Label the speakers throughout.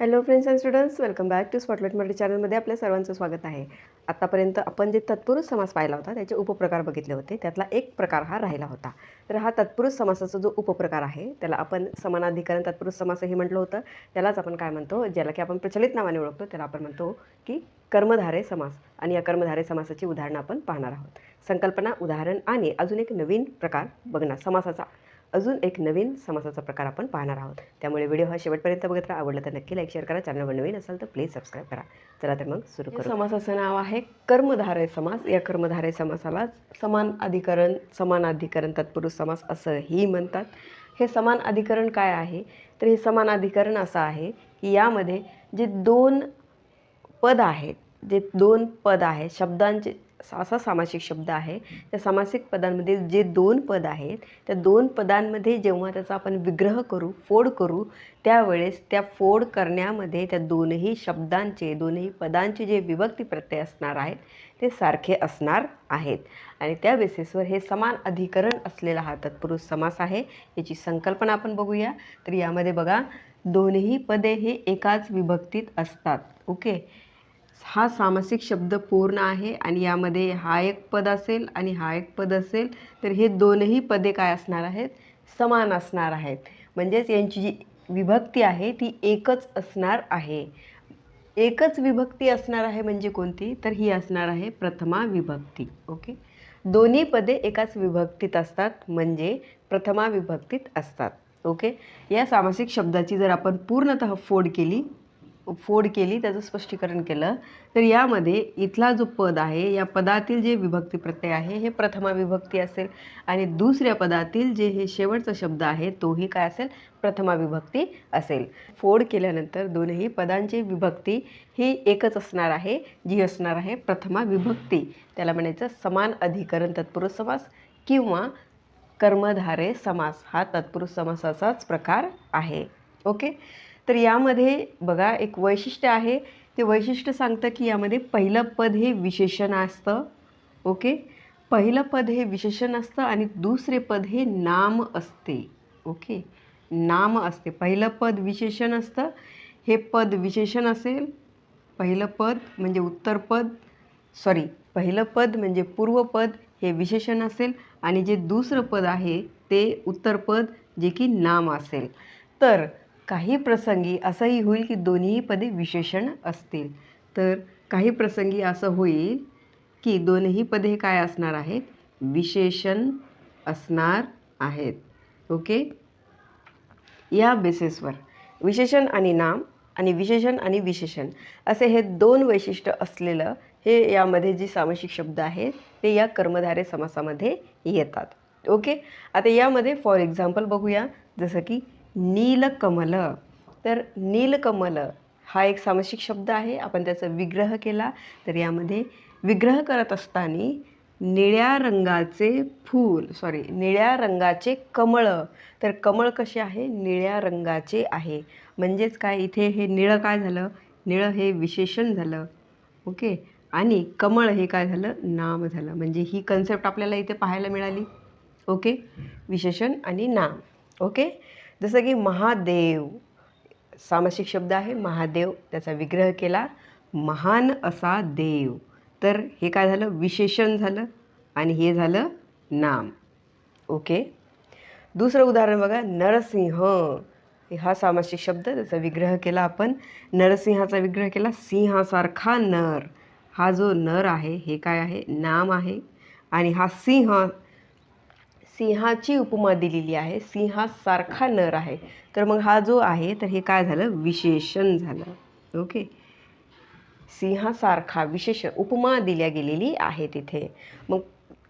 Speaker 1: Hello friends and students welcome back to Spotlight Marathi चॅनलमध्ये आपल्या सर्वांचं स्वागत आहे. आत्तापर्यंत आपण जे तत्पुरुष समास पाहिला होता त्याचे उपप्रकार बघितले होते. त्यातला एक प्रकार हा राहिला होता. तर हा तत्पुरुष समासाचा जो उपप्रकार आहे त्याला आपण समानाधिकरण तत्पुरुष समासही म्हटलं होतं. त्यालाच आपण काय म्हणतो ज्याला की आपण प्रचलित नावाने ओळखतो त्याला आपण म्हणतो की कर्मधारे समास. आणि या कर्मधारे समासाची उदाहरणं आपण पाहणार आहोत. संकल्पना उदाहरण आणि अजून एक नवीन प्रकार बघणार समासाचा. अजून एक नवीन समासाचा प्रकार आपण पाहणार आहोत. त्यामुळे व्हिडिओ हा शेवटपर्यंत बघत राहा. आवडलं तर नक्की लाईक शेअर करा. चॅनलवर नवीन असाल तर प्लीज सबस्क्राईब करा. चला तर मग सुरू करू. समासाचं नाव आहे कर्मधारय समास. या कर्मधारय समासाला समान अधिकरण समान अधिकरण तत्पुरुष समास असंही म्हणतात. हे समान अधिकरण काय आहे? तर हे समान अधिकरण असं आहे की यामध्ये जे दोन पद आहेत जे दोन पद आहेत शब्दांचे असा सामासिक शब्द आहे. त्या सामासिक पदांमध्ये जे दोन पद आहेत त्या दोन पदांमध्ये जेव्हा त्याचा आपण विग्रह करू फोड करू त्यावेळेस त्या फोड करण्यामध्ये त्या दोनही शब्दांचे दोनही पदांचे जे विभक्ती प्रत्यय असणार आहेत ते सारखे असणार आहेत. आणि त्या बेसिसवर हे समान अधिकरण असलेला हा तत्पुरुष समास आहे. याची संकल्पना आपण बघूया. तर यामध्ये बघा दोन्ही पदे हे एकाच विभक्तीत असतात. ओके? हा सामासिक शब्द पूर्ण आहे आणि यामध्ये हा एक पद असेल आणि हा एक पद असेल तर हे दोनही पदे काय असणार आहेत? समान असणार आहेत. म्हणजेच यांची जी विभक्ती आहे ती एकच असणार आहे. एकच विभक्ती असणार आहे म्हणजे कोणती? तर ही असणार आहे प्रथमा विभक्ती. ओके? दोन्ही पदे एकाच विभक्तीत असतात म्हणजे प्रथमा विभक्तीत असतात. ओके? या सामासिक शब्दाची जर आपण पूर्णतः फोड केली फोड केली त्याचं स्पष्टीकरण केलं. तर यामध्ये इथला जो पद आहे या पदातील जे विभक्ती प्रत्यय आहे हे प्रथमा विभक्ती असेल आणि दुसऱ्या पदातील जे हे शेवटचा शब्द आहे तोही काय असेल? प्रथमा विभक्ती असेल. फोड केल्यानंतर दोन्ही पदांची विभक्ती ही एकच असणार आहे जी असणार आहे प्रथमा विभक्ती. त्याला म्हणायचं समान अधिकरण तत्पुरुष समास किंवा कर्मधारे समास. हा तत्पुरुष समासाचाच प्रकार आहे. ओके? तर यामध्ये बघा एक वैशिष्ट्य आहे. ते वैशिष्ट्य सांगतं की यामध्ये पहिलं पद हे विशेषण असतं. ओके? पहिलं पद हे विशेषण असतं आणि दुसरे पद हे नाम असते. ओके? नाम असते. पहिलं पद विशेषण असतं. हे पद विशेषण असेल. पहिलं पद म्हणजे उत्तर पद. सॉरी पहिलं पद म्हणजे पूर्वपद हे विशेषण असेल आणि जे दुसरं पद आहे ते उत्तर पद जे की नाम असेल. तर काही प्रसंगी असंही होईल की दोन्ही पदे विशेषण असतील. तर काही प्रसंगी असं होईल की दोन्ही पदे काय असणार आहेत? विशेषण असणार आहेत. ओके? या बेसिसवर. विशेषण आणि नाम आणि विशेषण आणि विशेषण असे हे दोन वैशिष्ट्य असलेलं हे यामध्ये जे सामासिक शब्द आहेत ते या कर्मधारे समासामध्ये येतात. ओके? आता यामध्ये फॉर एक्झाम्पल बघूया. जसं की नीलकमल. तर नीलकमल हा एक सामासिक शब्द आहे. आपण त्याचा विग्रह केला. तर यामध्ये विग्रह करत असताना निळ्या रंगाचे फूल सॉरी निळ्या रंगाचे कमळ. तर कमळ कसे आहे? निळ्या रंगाचे आहे. म्हणजेच काय? इथे हे निळं काय झालं? निळं हे विशेषण झालं. ओके? आणि कमळ हे काय झालं? नाम झालं. म्हणजे ही कन्सेप्ट आपल्याला इथे पाहायला मिळाली. ओके? विशेषण आणि नाम. ओके? जसं की महादेव सामासिक शब्द आहे महादेव त्याचा विग्रह केला महान असा देव. तर हे काय झालं? विशेषण झालं आणि हे झालं नाम. ओके? दुसरं उदाहरण बघा नरसिंह. हा सामासिक शब्द त्याचा विग्रह केला आपण. नरसिंहाचा विग्रह केला सिंहासारखा नर. हा जो नर आहे हे काय आहे? नाम आहे. आणि हा सिंह सिंहाची उपमा दिलेली आहे. सिंहासारखा नर आहे. तर मग हा जो आहे तर हे काय झालं? विशेषण झालं. ओके? सिंहासारखा विशेष उपमा दिल्या गेलेली आहे तिथे. मग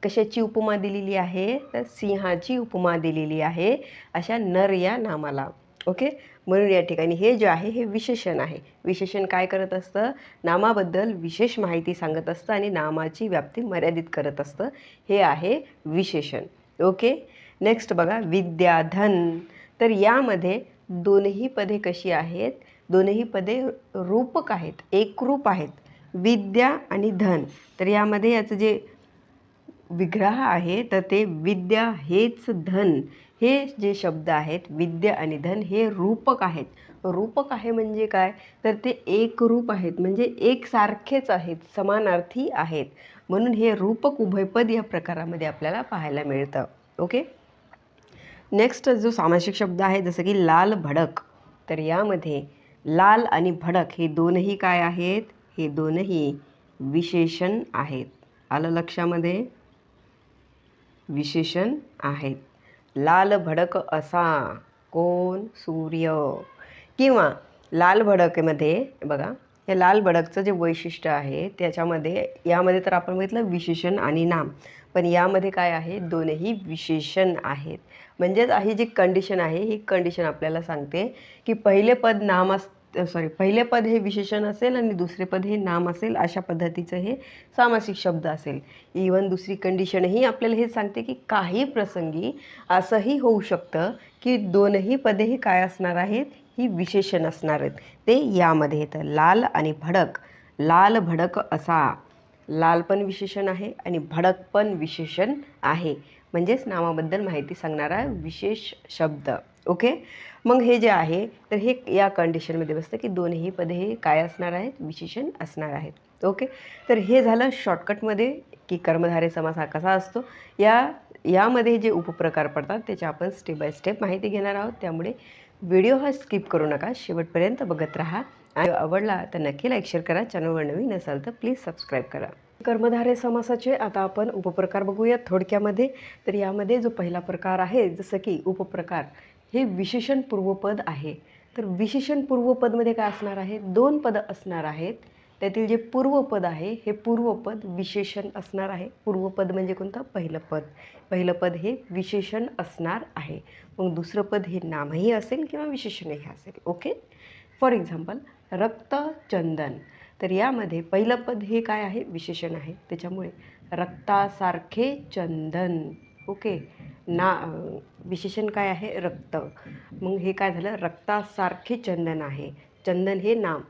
Speaker 1: कशाची उपमा दिलेली आहे? तर सिंहाची उपमा दिलेली आहे अशा नर या नामाला. ओके? म्हणून या ठिकाणी हे जे आहे हे विशेषण आहे. विशेषण काय करत असतं? नामाबद्दल विशेष माहिती सांगत असतं आणि नामाची व्याप्ती मर्यादित करत असतं. हे आहे विशेषण. ओके? नेक्स्ट बघा विद्याधन. तर यामध्ये दोनही पदे कशी आहेत? दोनही पदे रूपक आहेत एकरूप आहेत. विद्या आणि धन. तर यामध्ये याचं जे विग्रह आहे तर ते विद्या हेच धन. हे जे शब्द आहेत विद्या आणि धन हे रूपक आहेत. रूपक आहे म्हणजे काय? तर ते एक रूप आहेत. म्हणजे एकसारखेच आहेत समानार्थी आहेत. म्हणून हे रूपक उभयपद या प्रकारामध्ये आपल्याला पाहायला मिळतं. ओके नेक्स्ट जो सामासिक शब्द आहे जसं की लाल भडक तर यामध्ये लाल आणि भडक हे दोनही काय आहेत? हे दोनही विशेषण आहेत. आलं लक्षामध्ये? विशेषण आहेत. लाल भडक असा कोण? सूर्य. किंवा लाल भडकमध्ये बघा या लाल बडकचं जे वैशिष्ट्य आहे त्याच्यामध्ये यामध्ये तर आपण बघितलं विशेषण आणि नाम. पण यामध्ये काय आहे? दोनही विशेषण आहेत. म्हणजेच ही जी कंडिशन आहे ही कंडिशन आपल्याला सांगते की पहिले पद नाम अस सॉरी पहिले पद हे विशेषण असेल आणि दुसरे पद हे नाम असेल अशा पद्धतीचं हे सामासिक शब्द असेल. इवन दुसरी कंडिशनही आपल्याला हे सांगते की काही प्रसंगी असंही होऊ शकतं की दोनही पदे हे काय असणार आहेत? ही विशेषण असणार आहेत. ते यामध्ये येतं. लाल आणि भडक. लाल भडक असा. लाल पण विशेषण आहे आणि भडक पण विशेषण आहे. म्हणजेच नामाबद्दल माहिती सांगणारा विशेष शब्द. ओके? मग हे जे आहे तर हे या कंडिशनमध्ये बसतं की दोन्ही पदे हे काय असणार आहेत? विशेषण असणार आहेत. ओके? तर हे झालं शॉर्टकटमध्ये की कर्मधारे समास हा कसा असतो? या यामध्ये जे उपप्रकार पडतात त्याची आपण स्टेप बाय स्टेप माहिती घेणार आहोत. त्यामुळे व्हिडिओ हा स्किप करू नका. शेवटपर्यंत बघत राहा. आणि आवडला तर नक्की लाईक शेअर करा. चॅनलवर नवीन असाल तर प्लीज सबस्क्राईब करा. कर्मधारे समासाचे आता आपण उपप्रकार बघूया थोडक्यामध्ये. तर यामध्ये जो पहिला प्रकार आहे जसं की उपप्रकार हे विशेषण पूर्वपद आहे. तर विशेषण पूर्वपदमध्ये काय असणार आहे? दोन पदं असणार आहेत. त्यातील जे पूर्वपद आहे हे पूर्वपद विशेषण असणार आहे. पूर्वपद म्हणजे कोणतं? पहिलं पद. पहिलं पद हे विशेषण असणार आहे. मग दुसरं पद हे नामही असेल किंवा विशेषणही असेल. ओके? फॉर एक्झाम्पल रक्तचंदन. तर यामध्ये पहिलं पद हे काय आहे? विशेषण आहे. त्याच्यामुळे रक्तासारखे चंदन. ओके? ना विशेषण काय आहे? रक्त. मग हे काय झालं? रक्तासारखे चंदन आहे. चंदन हे नाम.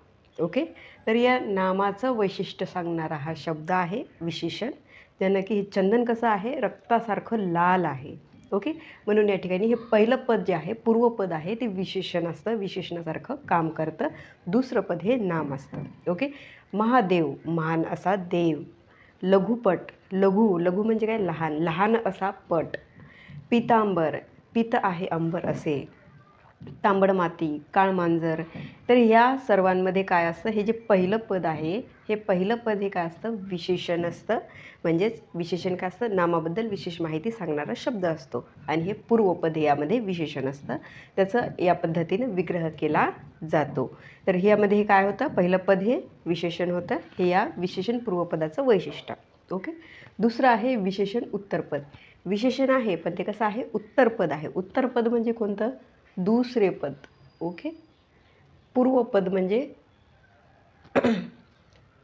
Speaker 1: ओके? तर या नामाचं वैशिष्ट्य सांगणारा हा शब्द आहे विशेषण. ज्यानं की हे चंदन कसं आहे? रक्तासारखं लाल आहे. ओके? म्हणून या ठिकाणी हे पहिलं पद जे आहे पूर्वपद आहे ते विशेषण असतं. विशेषणासारखं काम करतं. दुसरं पद हे नाम असतं. ओके? महादेव महान असा देव. लघुपट लघु. लघु म्हणजे काय? लहान. लहान असा पट. पितांबर पित आहे अंबर असे. तांबड माती काळ मांजर. तर ह्या सर्वांमध्ये काय असतं? हे जे पहिलं पद आहे हे पहिलं पद हे काय असतं? विशेषण असतं. म्हणजेच विशेषण काय असतं? नामाबद्दल विशेष माहिती सांगणारा शब्द असतो. आणि हे पूर्वपद यामध्ये विशेषण असतं. त्याचं या पद्धतीनं विग्रह केला जातो. तर ह्यामध्ये हे काय होतं? पहिलं पद हे विशेषण होतं. हे या विशेषण पूर्वपदाचं वैशिष्ट्य. ओके? दुसरं आहे विशेषण उत्तरपद. विशेषण आहे पण ते कसं आहे? उत्तरपद आहे. उत्तरपद म्हणजे कोणतं? दुसरे पद ओके? पूर्वपद म्हणजे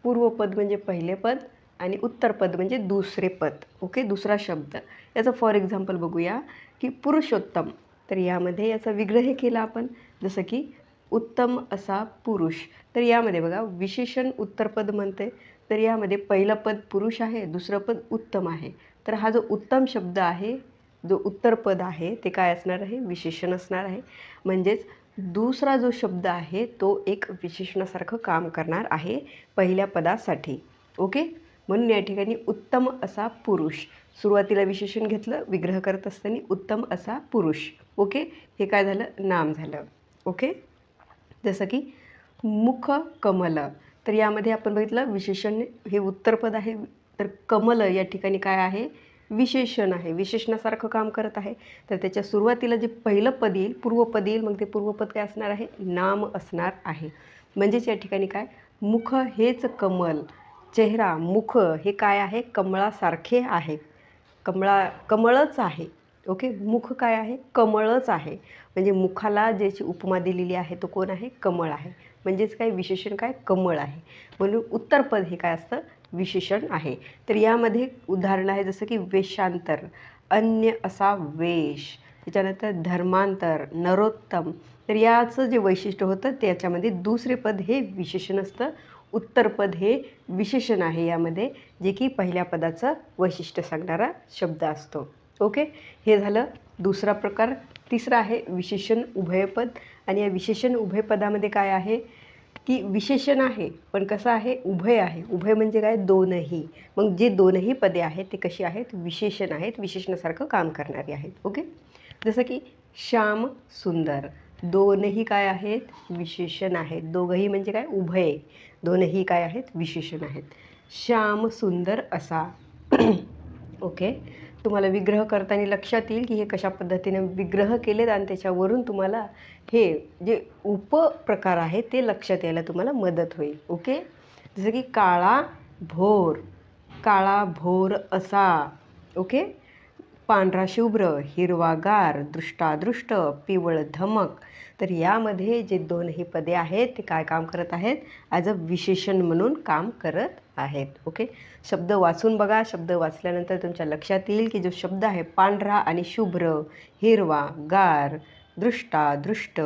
Speaker 1: पूर्वपद म्हणजे पहिले पद आणि उत्तरपद म्हणजे दुसरे पद ओके? दुसरा शब्द. याचं फॉर एक्झाम्पल बघूया की पुरुषोत्तम. तर यामध्ये याचा विग्रह केला आपण जसं की उत्तम असा पुरुष. तर यामध्ये बघा विशेषण उत्तरपद म्हणते. तर यामध्ये पहिलं पद पुरुष आहे दुसरं पद उत्तम आहे. तर हा जो उत्तम शब्द आहे जो उत्तरपद आहे ते काय असणार आहे? विशेषण असणार आहे. म्हणजेच दुसरा जो शब्द आहे तो एक विशेषणासारखं काम करणार आहे पहिल्या पदासाठी. ओके? म्हणून या ठिकाणी उत्तम असा पुरुष. सुरुवातीला विशेषण घेतलं विग्रह करत असताना उत्तम असा पुरुष. ओके? हे काय झालं? नाम झालं. ओके? जसं की मुख कमल तर यामध्ये आपण बघितलं विशेषण हे उत्तरपद आहे. तर कमल या ठिकाणी काय आहे? विशेषण आहे. विशेषणासारखं काम करत आहे. तर त्याच्या सुरुवातीला जे पहिलं पद येईल पूर्वपद येईल मग ते पूर्वपद काय असणार आहे? नाम असणार आहे. म्हणजेच या ठिकाणी काय? मुख हेच कमल. चेहरा मुख हे काय आहे? कमळासारखे आहे. कमळा कमळच आहे. ओके? मुख काय आहे? कमळच आहे. म्हणजे मुखाला ज्याची उपमा दिलेली आहे तो कोण आहे? कमळ आहे. म्हणजेच काय? विशेषण काय? कमळ आहे. म्हणून उत्तरपद हे काय असतं? विशेषण आहे. तर यामध्ये उदाहरण आहे जसं की वेशांतर. अन्य असा वेश. त्याच्यानंतर धर्मांतर नरोत्तम. तर याचं जे वैशिष्ट्य होतं त्याच्यामध्ये दुसरे पद हे विशेषण असतं. उत्तरपद हे विशेषण आहे यामध्ये जे की पहिल्या पदाचं वैशिष्ट्य सांगणारा शब्द असतो. ओके? हे झालं दुसरा प्रकार. तिसरा आहे विशेषण उभयपद. आणि या विशेषण उभयपदामध्ये काय आहे? की विशेषण आहे पण कसं आहे उभय आहे. उभय म्हणजे काय? दोनही. मग जे दोनही पदे आहेत ते कशी आहेत? विशेषण आहेत. विशेषणासारखं काम करणारी आहेत. ओके? जसं की श्याम सुंदर. दोनही काय आहेत? विशेषण आहेत. दोघंही म्हणजे काय? उभय. दोनही काय आहेत? विशेषण आहेत. श्याम सुंदर असा. ओके? तुम्हाला विग्रह करताना लक्षात येईल की हे कशा पद्धतीने विग्रह केलेत आणि त्याच्यावरून तुम्हाला हे जे उपप्रकार आहेत ते लक्षात यायला तुम्हाला मदत होईल. ओके? जसं की काळा भोर. काळा भोर असा. ओके? पांढरा शुभ्र हिरवागार दृष्टादृष्ट पिवळ धमक. तर यामध्ये जे दोनही पदे आहेत ते काय काम करत आहेत? ॲज अ विशेषण म्हणून काम करत आहेत ओके शब्द वाचून बघा. शब्द वाचल्यानंतर तुमच्या लक्षात येईल की जो शब्द आहे पांढरा आणि शुभ्र हिरवा गार दृष्टा दृष्ट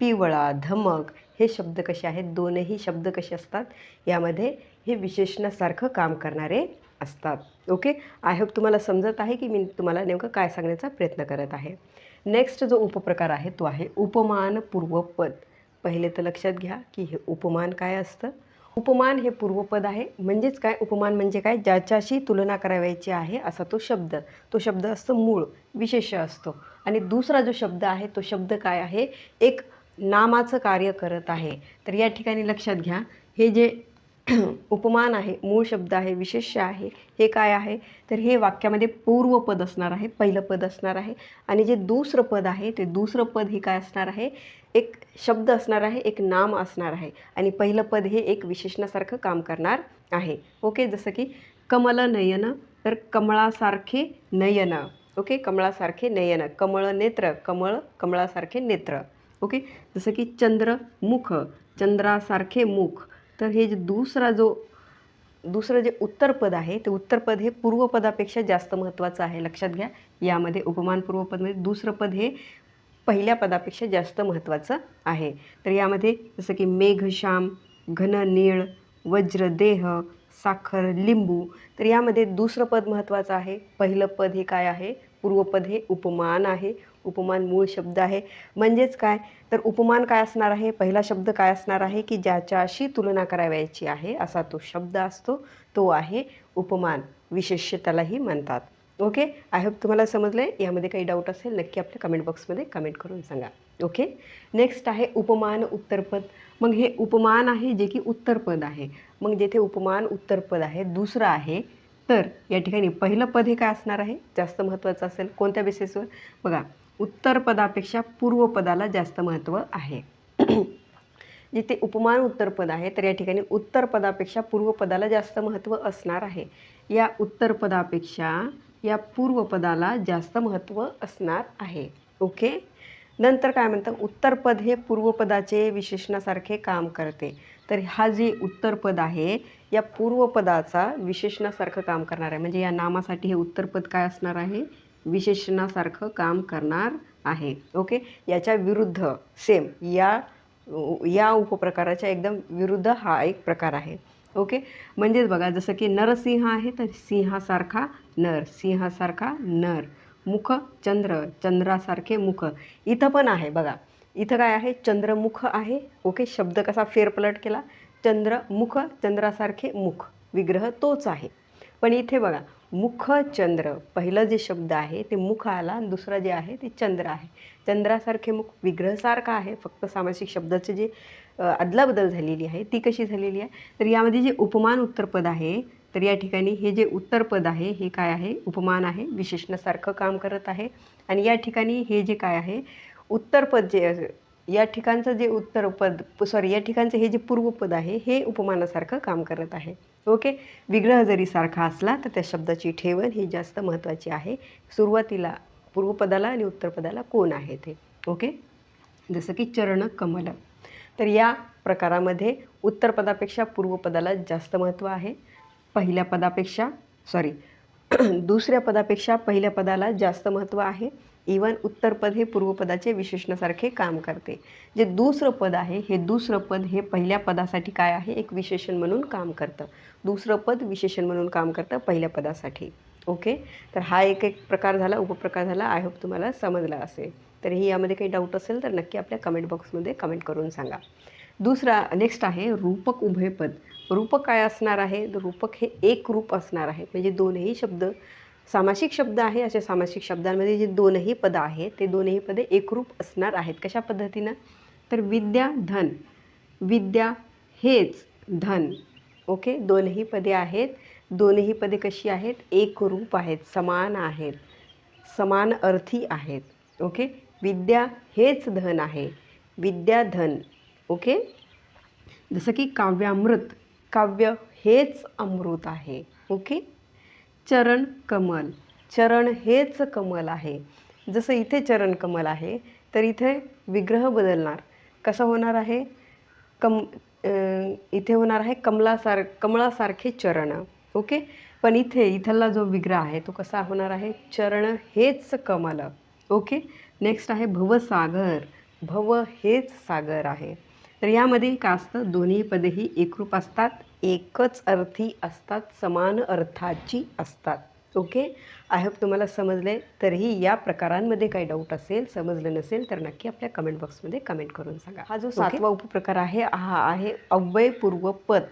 Speaker 1: पिवळा धमक हे शब्द कसे आहेत? दोनही शब्द कसे असतात? यामध्ये हे विशेषणासारखं काम करणारे असतात ओके आय होप तुम्हाला समजत आहे की मी तुम्हाला नेमकं काय सांगण्याचा प्रयत्न करत आहे. नेक्स्ट जो उपप्रकार आहे तो आहे उपमान पूर्वपद पहिले तर लक्षात घ्या की हे उपमान काय असतं? उपमान हे पूर्वपद आहे. म्हणजेच काय? उपमान म्हणजे काय? ज्याच्याशी तुलना करावयाची आहे असा तो शब्द. तो शब्द असतो मूळ विशेष असतो. आणि दुसरा जो शब्द आहे तो शब्द काय आहे? एक नामाचं कार्य करत आहे. तर या ठिकाणी लक्षात घ्या. हे जे उपमान आहे मूळ शब्द आहे विशेष्य आहे हे काय आहे? तर हे वाक्यामध्ये पूर्वपद असणार आहे पहिलं पद असणार आहे. आणि जे दुसरं पद आहे ते दुसरं पद हे काय असणार आहे? एक शब्द असणार आहे एक नाम असणार आहे. आणि पहिलं पद हे एक विशेषणासारखं काम करणार आहे. ओके? जसं की कमल नयन तर कमळासारखे नयन. ओके? कमळासारखे नयन. कमळ नेत्र कमळ कमळासारखे नेत्र. ओके? जसं की चंद्र मुख चंद्रासारखे मुख. तर हे जे दुसरा जो दुसरं जे उत्तरपद आहे ते उत्तरपद हे पूर्वपदापेक्षा जास्त महत्त्वाचं आहे. लक्षात घ्या यामध्ये उपमान पूर्वपदमध्ये दुसरं पद हे पहिल्या पदापेक्षा जास्त महत्त्वाचं आहे. तर यामध्ये जसं की मेघश्याम घन नीळ वज्रदेह साखर लिंबू तर यामध्ये दुसरं पद महत्त्वाचं आहे. पहिलं पद हे काय आहे? पूर्वपद हे उपमान आहे. उपमान मूळ शब्द आहे. म्हणजेच काय? तर उपमान काय असणार आहे? पहिला शब्द काय असणार आहे? की ज्याच्याशी तुलना करावयाची आहे असा तो शब्द असतो. तो आहे उपमान. विशेष्य त्यालाही म्हणतात. ओके? आय होप तुम्हाला समजलं आहे यामध्ये काही डाऊट असेल नक्की आपल्या कमेंट बॉक्समध्ये कमेंट करून सांगा. ओके? नेक्स्ट आहे उपमान उत्तरपद. मग हे उपमान आहे जे की उत्तरपद आहे. मग जेथे उपमान उत्तरपद आहे दुसरं आहे तर या ठिकाणी पहिलं पद हे काय असणार आहे? जास्त महत्त्वाचं असेल. कोणत्या बेसिसवर बघा. उत्तरपदापेक्षा पूर्वपदाला जास्त महत्त्व आहे. जिथे उपमान उत्तरपद आहे तर या ठिकाणी उत्तरपदापेक्षा पूर्वपदाला जास्त महत्त्व असणार आहे. या उत्तरपदापेक्षा या पूर्वपदाला जास्त महत्त्व असणार आहे. ओके? नंतर काय म्हणतं? उत्तरपद हे पूर्वपदाचे विशेषणासारखे काम करते. तर हा जे उत्तरपद आहे या पूर्वपदाचा विशेषणासारखं काम करणार आहे. म्हणजे या नामासाठी हे उत्तरपद काय असणार आहे? विशेषणासारखं काम करणार आहे. ओके याच्या विरुद्ध सेम या या उपप्रकाराच्या एकदम विरुद्ध हा एक प्रकार आहे. ओके म्हणजेच बघा जसं की नरसिंह आहे तर सिंहासारखा नर सिंहासारखा नर मुख चंद्र चंद्रासारखे मुख. इथं पण आहे बघा. इथं काय आहे? चंद्रमुख आहे. ओके शब्द कसा फेरपलट केला? चंद्रमुख चंद्रासारखे मुख. विग्रह तोच आहे. पण इथे बघा मुख चंद्र पहिलं जे शब्द आहे ते मुख आला आणि दुसरं जे आहे ते चंद्र आहे. चंद्रासारखे मुख विग्रहसारखा आहे फक्त सामासिक शब्दाचे जे अदलाबदल झालेली आहे ती कशी झालेली आहे? तर यामध्ये जे उपमान उत्तरपद आहे तर या ठिकाणी हे जे उत्तरपद आहे हे काय आहे? उपमान आहे विशेषणासारखं काम करत आहे. आणि या ठिकाणी हे जे काय आहे उत्तरपद जे या ठिकाणचं जे उत्तरपद सॉरी या ठिकाणचं हे जे पूर्वपद आहे हे उपमानासारखं काम करत आहे. ओके विग्रह जरी सारखा असला तर त्या शब्दाची ठेवण ही जास्त महत्त्वाची आहे. सुरुवातीला पूर्वपदाला आणि उत्तरपदाला कोण आहे ते? ओके जसं की चरण कमल. तर या प्रकारामध्ये उत्तरपदापेक्षा पूर्वपदाला जास्त महत्त्व आहे. पहिल्या पदापेक्षा सॉरी दुसऱ्या पदापेक्षा पहिल्या पदाला जास्त महत्त्व आहे. इवन उत्तरपद हे पूर्वपदाचे विशेषणासारखे काम करते. जे दुसरं पद आहे हे दुसरं पद हे पहिल्या पदासाठी काय आहे? एक विशेषण म्हणून काम करतं. दुसरं पद विशेषण म्हणून काम करतं पहिल्या पदासाठी. ओके तर हा एक एक प्रकार झाला उपप्रकार झाला. आय होप तुम्हाला समजला असेल. तरीही यामध्ये काही डाऊट असेल तर नक्की आपल्या कमेंट बॉक्समध्ये कमेंट करून सांगा. दुसरा नेक्स्ट आहे रूपक उभयपद. रूपक काय असणार आहे? तर रूपक हे एक रूप असणार आहे. म्हणजे दोनही शब्द सामासिक शब्द आहे. अशा सामासिक शब्दांमध्ये जे दोनही पदं आहेत ते दोनही पदे एकरूप असणार आहेत. कशा पद्धतीनं? तर विद्या धन. विद्या हेच धन. ओके? दोनही पदे आहेत. दोनही पदे कशी आहेत? एकरूप आहेत. समान आहेत. समान अर्थी आहेत. ओके? विद्या हेच धन आहे. विद्या धन. ओके? जसं की काव्यामृत. काव्य हेच अमृत आहे. ओके? चरण कमल. चरण हेच कमल आहे. जसं इथे चरण कमल आहे तर इथे विग्रह बदलणार. कसं होणार आहे? कम इथे होणार आहे कमलासार कमळासारखे चरण. ओके? पण इथे इथला जो विग्रह आहे तो कसा होणार आहे? चरण हेच कमल. ओके? नेक्स्ट आहे भवसागर. भव हेच सागर आहे. तर यामध्ये काय असतं दोन्ही पदेही एकरूप असतात. एकच अर्थी असतात समान अर्थाची असतात. ओके आय होप तुम्हाला समजले तरीही या प्रकारांमध्ये काही डाऊट असेल समजलं नसेल तर नक्की आपल्या कमेंट बॉक्समध्ये कमेंट करून सांगा. हा जो सातवा उपप्रकार आहे हा आहे अव्यय पूर्वपद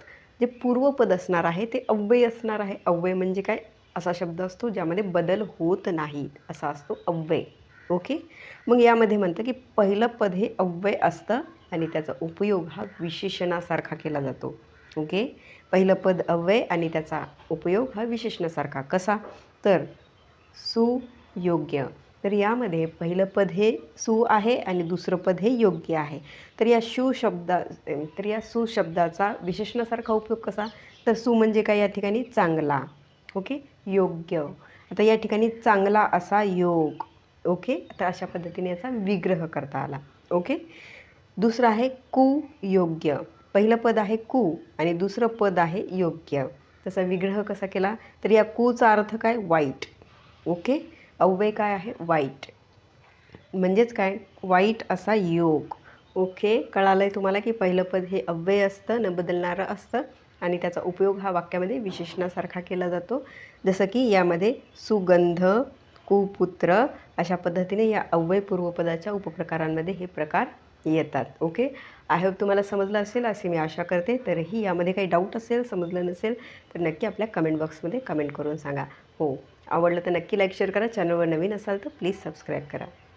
Speaker 1: जे पूर्वपद असणार आहे ते अव्यय असणार आहे. अव्यय म्हणजे काय? असा शब्द असतो ज्यामध्ये बदल होत नाही असा असतो अव्यय. ओके मग यामध्ये म्हणतं की पहिलं पद हे अव्यय असतं आणि त्याचा उपयोग हा विशेषणासारखा केला जातो. ओके पहिलं पद अव्यय आणि त्याचा उपयोग हा विशेषणासारखा. कसा? तर सुयोग्य. तर यामध्ये पहिलं पद हे सु आहे आणि दुसरं पद हे योग्य आहे. तर या शु शब्दा तर या सु शब्दाचा विशेषणासारखा उपयोग कसा? तर सु म्हणजे काय? या ठिकाणी चांगला. ओके? योग्य. आता या ठिकाणी चांगला असा योग. ओके? तर अशा पद्धतीने याचा विग्रह करता आला. ओके? दुसरं आहे कुयोग्य. पहिलं पद आहे कु आणि दुसरं पद आहे योग्य. तसा विग्रह कसा केला? तर या कुचा अर्थ काय? वाईट. ओके? अव्यय काय आहे? वाईट. म्हणजेच काय? वाईट असा योग. ओके? कळालं आहे तुम्हाला की पहिलं पद हे अव्यय असतं न बदलणारं असतं आणि त्याचा उपयोग हा वाक्यामध्ये विशेषणासारखा केला जातो. जसं की यामध्ये सुगंध कुपुत्र अशा पद्धतीने या अव्यय पूर्वपदाच्या उपप्रकारांमध्ये हे प्रकार येतात. ओके आय होप तुम्हाला समजलं असेल अशी मी आशा करते. तरीही यामध्ये काही डाऊट असेल समजलं नसेल तर नक्की आपल्या कमेंट बॉक्समध्ये कमेंट करून सांगा. हो. आवडलं तर नक्की लाईक शेअर करा. चॅनलवर नवीन असाल तर प्लीज सबस्क्राईब करा.